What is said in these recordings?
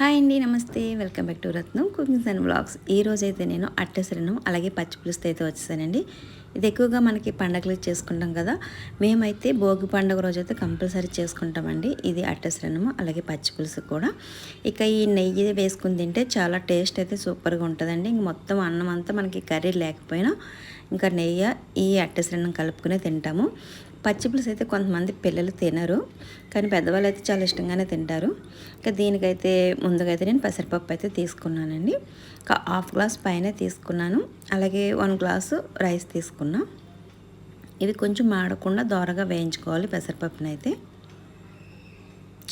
Hi అండి నమస్తే. Welcome back to Ratnam cookings and blogs ఈ రోజైతే నేను అట్టెసరను అలాగే పచ్చి పులుసుతో అయితే వచ్చేసానండి. ఇది ఎక్కువగా మనకి పండగలు చేసుకుంటాం కదా మేమైతే భోగి పండుగ రోజు అయితే కంపల్సరీ చేసుకుంటామండి. ఇది అట్టెసరనము అలాగే పచ్చి పులుసు కూడా. ఇక ఈ నెయ్యి వేసుకుని తింటే చాలా టేస్ట్ అయితే సూపర్గా ఉంటుందండి. ఇంక మొత్తం అన్నం అంతా మనకి కర్రీ లేకపోయినా ఇంకా నెయ్యి ఈ అట్టెసరన్నం కలుపుకునే తింటాము. పచ్చిపులుసు అయితే కొంతమంది పిల్లలు తినరు కానీ పెద్దవాళ్ళు అయితే చాలా ఇష్టంగానే తింటారు. ఇంకా దీనికైతే ముందుగా అయితే నేను పెసరపప్పు అయితే తీసుకున్నానండి. ఒక హాఫ్ గ్లాస్ పైన తీసుకున్నాను. అలాగే వన్ గ్లాసు రైస్ తీసుకున్నా. ఇవి కొంచెం మాడకుండా దోరగా వేయించుకోవాలి పెసరపప్పునైతే. అయితే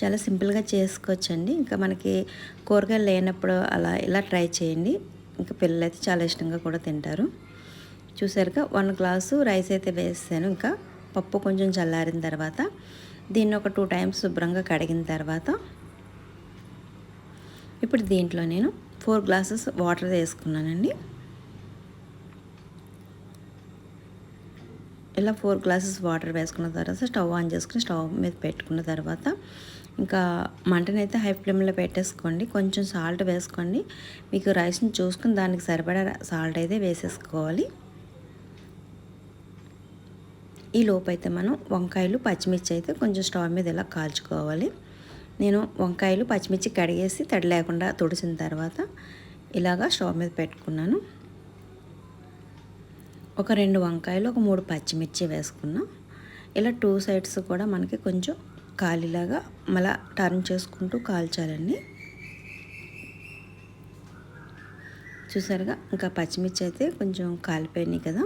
చాలా సింపుల్గా చేసుకోవచ్చండి. ఇంకా మనకి కూరగాయలు లేనప్పుడు అలా ఇలా ట్రై చేయండి. ఇంకా పిల్లలు అయితే చాలా ఇష్టంగా కూడా తింటారు. చూసారుగా వన్ గ్లాసు రైస్ అయితే వేసాను. ఇంకా పప్పు కొంచెం చల్లారిన తర్వాత దీన్ని ఒక టూ టైమ్స్ శుభ్రంగా కడిగిన తర్వాత ఇప్పుడు దీంట్లో నేను ఫోర్ గ్లాసెస్ వాటర్ వేసుకున్నానండి. ఇలా ఫోర్ గ్లాసెస్ వాటర్ వేసుకున్న తర్వాత స్టవ్ ఆన్ చేసుకుని స్టవ్ మీద పెట్టుకున్న తర్వాత ఇంకా మంటనైతే హై ఫ్లేమ్లో పెట్టేసుకోండి. కొంచెం సాల్ట్ వేసుకోండి. మీకు రైస్ని చూసుకుని దానికి సరిపడా సాల్ట్ అయితే వేసేసుకోవాలి. ఈ లోపైతే మనం వంకాయలు పచ్చిమిర్చి అయితే కొంచెం స్టవ్ మీద ఇలా కాల్చుకోవాలి. నేను వంకాయలు పచ్చిమిర్చి కడిగేసి తడి లేకుండా తుడిచిన తర్వాత ఇలాగా స్టవ్ మీద పెట్టుకున్నాను. ఒక రెండు వంకాయలు ఒక మూడు పచ్చిమిర్చి వేసుకున్నాం. ఇలా టూ సైడ్స్ కూడా మనకి కొంచెం కాలిలాగా మళ్ళా టర్న్ చేసుకుంటూ కాల్చాలండి. చూసారుగా ఇంకా పచ్చిమిర్చి అయితే కొంచెం కాలిపోయినాయి కదా.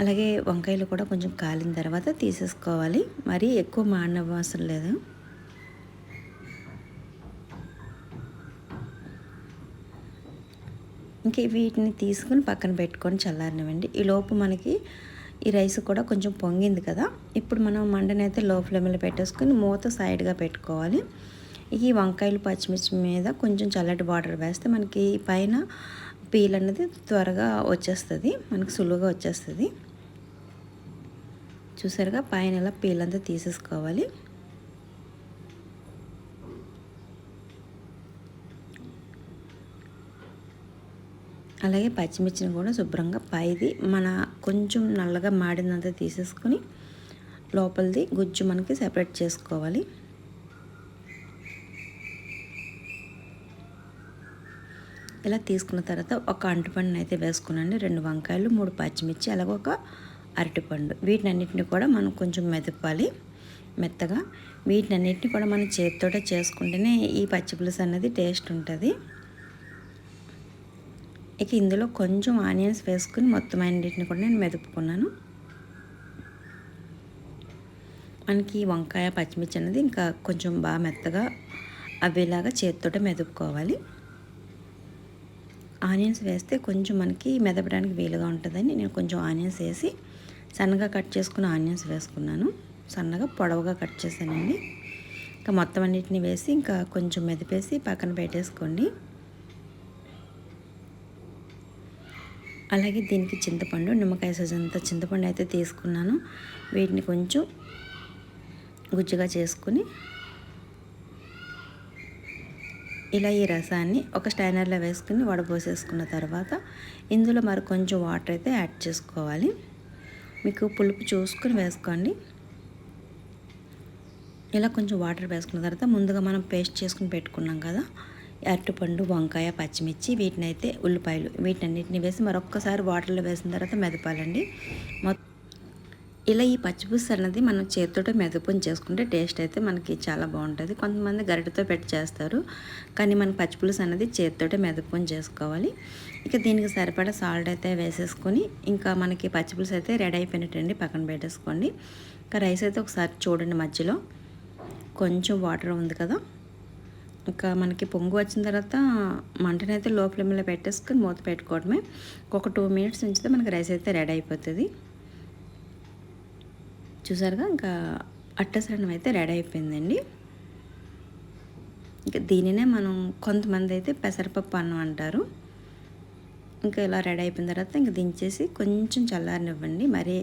అలాగే వంకాయలు కూడా కొంచెం కాలిన తర్వాత తీసేసుకోవాలి. మరీ ఎక్కువ మాడనవసరం లేదు. ఇంక వీటిని తీసుకుని పక్కన పెట్టుకొని చల్లారినవండి. ఈ లోపు మనకి ఈ రైస్ కూడా కొంచెం పొంగింది కదా. ఇప్పుడు మనం మండనైతే లో ఫ్లేమ్లో పెట్టేసుకొని మూత సైడ్గా పెట్టుకోవాలి. ఈ వంకాయలు పచ్చిమిర్చి మీద కొంచెం చల్లటి వాటర్ వేస్తే మనకి పైన పీల్ అనేది త్వరగా వచ్చేస్తుంది. మనకు సులువుగా వచ్చేస్తుంది. చూసారుగా పైన ఇలా పీలంతా తీసేసుకోవాలి. అలాగే పచ్చిమిర్చిని కూడా శుభ్రంగా పైది మన కొంచెం నల్లగా మాడినంతా తీసేసుకొని లోపలిది గుజ్జు మనకి సెపరేట్ చేసుకోవాలి. ఇలా తీసుకున్న తర్వాత ఒక అంటుపండుని అయితే వేసుకున్నాండి రెండు వంకాయలు మూడు పచ్చిమిర్చి అలాగే ఒక అరటిపండు. వీటినన్నిటిని కూడా మనం కొంచెం మెదపాలి. మెత్తగా. వీటినన్నిటిని కూడా మనం చేతితోట చేసుకుంటేనే ఈ పచ్చిపులుసు అనేది టేస్ట్ ఉంటుంది. ఇక ఇందులో కొంచెం ఆనియన్స్ వేసుకుని మొత్తం అన్నింటిని కూడా నేను మెదుపుకున్నాను. మనకి వంకాయ పచ్చిమిర్చి అనేది ఇంకా కొంచెం బాగా మెత్తగా అవేలాగా చేతితోట మెదుపుకోవాలి. ఆనియన్స్ వేస్తే కొంచెం మనకి మెదపడానికి వీలుగా ఉంటుందని నేను కొంచెం ఆనియన్స్ వేసి సన్నగా కట్ చేసుకున్న ఆనియన్స్ వేసుకున్నాను. సన్నగా పొడవుగా కట్ చేశానండి. ఇంకా మొత్తం అన్నిటిని వేసి ఇంకా కొంచెం మెదిపేసి పక్కన పెట్టేసుకోండి. అలాగే దీనికి చింతపండు నిమ్మకాయ సజంత చింతపండు అయితే తీసుకున్నాను. వీటిని కొంచెం గుజ్జుగా చేసుకుని ఇలా ఈ రసాన్ని ఒక స్టైనర్లో వేసుకుని వడపోసేసుకున్న తర్వాత ఇందులో మరి కొంచెం వాటర్ అయితే యాడ్ చేసుకోవాలి. మీకు పులుపు చూసుకొని వేసుకోండి. ఇలా కొంచెం వాటర్ వేసుకున్న తర్వాత ముందుగా మనం పేస్ట్ చేసుకుని పెట్టుకున్నాం కదా అరటిపండు వంకాయ పచ్చిమిర్చి వీటిని అయితే ఉల్లిపాయలు వీటన్నిటిని వేసి మరొక్కసారి వాటర్లో వేసిన తర్వాత మెదపాలండి. మొత్తం ఇలా ఈ పచ్చిపులుసు అన్నది మనం చేతితో మెదపం చేసుకుంటే టేస్ట్ అయితే మనకి చాలా బాగుంటుంది. కొంతమంది గరిటతో పెట్టి చేస్తారు. కానీ మన పచ్చిపులుసు అన్నది చేతితో మెదపం చేసుకోవాలి. ఇక దీనికి సరిపడా సాల్ట్ అయితే వేసేసుకొని ఇంకా మనకి పచ్చిపులుసు అయితే రెడీ అయిపోయినట్టండి పక్కన పెట్టేసుకోండి. ఇంకా రైస్ అయితే ఒకసారి చూడండి మధ్యలో. కొంచెం వాటర్ ఉంది కదా. ఇంకా మనకి పొంగు వచ్చిన తర్వాత మంటనైతే లో ఫ్లేమ్లో పెట్టేసుకొని మూత పెట్టుకోవడమే. ఒక టూ మినిట్స్ ఉంచితే మనకి రైస్ అయితే రెడీ అయిపోతుంది. చూసారుగా ఇంకా అట్టసరణం అయితే రెడీ అయిపోయిందండి. ఇంకా దీనినే మనం కొంతమంది అయితే పెసరపప్పు అన్నం అంటారు. ఇంకా ఇలా రెడీ అయిపోయిన తర్వాత ఇంకా దించేసి కొంచెం చల్లారనివ్వండి. మరి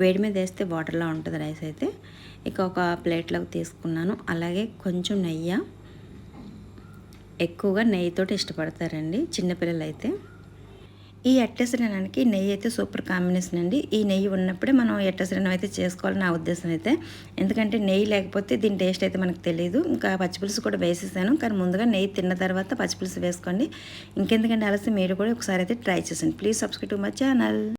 వేడి మీద వేస్తే వాటర్లా ఉంటుంది రైస్ అయితే. ఇక ఒక ప్లేట్లోకి తీసుకున్నాను. అలాగే కొంచెం నెయ్యి. ఎక్కువగా నెయ్యితోటి ఇష్టపడతారండి చిన్నపిల్లలు అయితే ఈ అట్టెసరనానికి నెయ్యి అయితే సూపర్ కాంబినేషన్ అండి. ఈ నెయ్యి ఉన్నప్పుడే మనం అట్టెసరనం అయితే చేసుకోవాలని నా ఉద్దేశం అయితే. ఎందుకంటే నెయ్యి లేకపోతే దీని టేస్ట్ అయితే మనకు తెలియదు ఇంకా పచ్చిపులుసు కూడా వేసేసాను. కానీ ముందుగా నెయ్యి తిన్న తర్వాత పచ్చిపులుసు వేసుకోండి. ఇంకెందుకంటే ఆలస్యం? మీరు కూడా ఒకసారి అయితే ట్రై చేసాను please subscribe to my channel.